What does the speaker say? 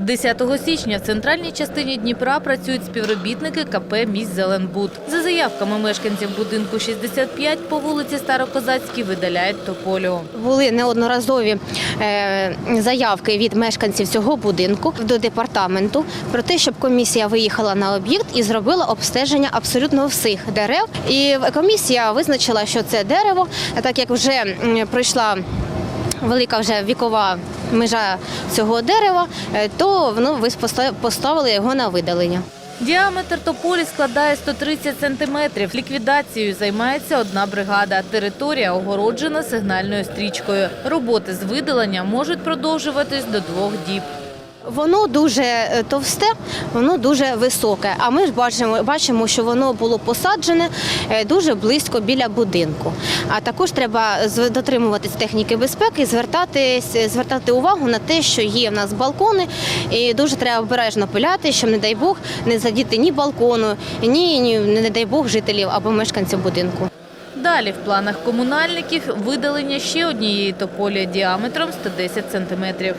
10 січня в центральній частині Дніпра працюють співробітники КП «Міст Зеленбуд». За заявками мешканців будинку 65 по вулиці Старокозацькій видаляють тополю. Були неодноразові е, заявки від мешканців цього будинку до департаменту про те, щоб комісія виїхала на об'єкт і зробила обстеження абсолютно всіх дерев. І комісія визначила, що це дерево, так як вже пройшла. Велика вже вікова межа цього дерева, е, то ну, ви поставили його на видалення. Діаметр тополі складає 130 сантиметрів. Ліквідацією займається одна бригада. Територія огороджена сигнальною стрічкою. Роботи з видалення можуть продовжуватись до двох діб. Воно дуже е, товсте, воно дуже високе. А ми ж бачимо, бачимо, що воно було посаджене е, дуже близько біля будинку. А також треба дотримуватись техніки безпеки, звертатись, звертати увагу на те, що є в нас балкони, і дуже треба обережно пиляти, щоб, не дай Бог, не задіти ні балкону, ні, ні не дай Бог жителів або мешканців будинку. Далі в планах комунальників видалення ще однієї тополі діаметром 110 сантиметрів.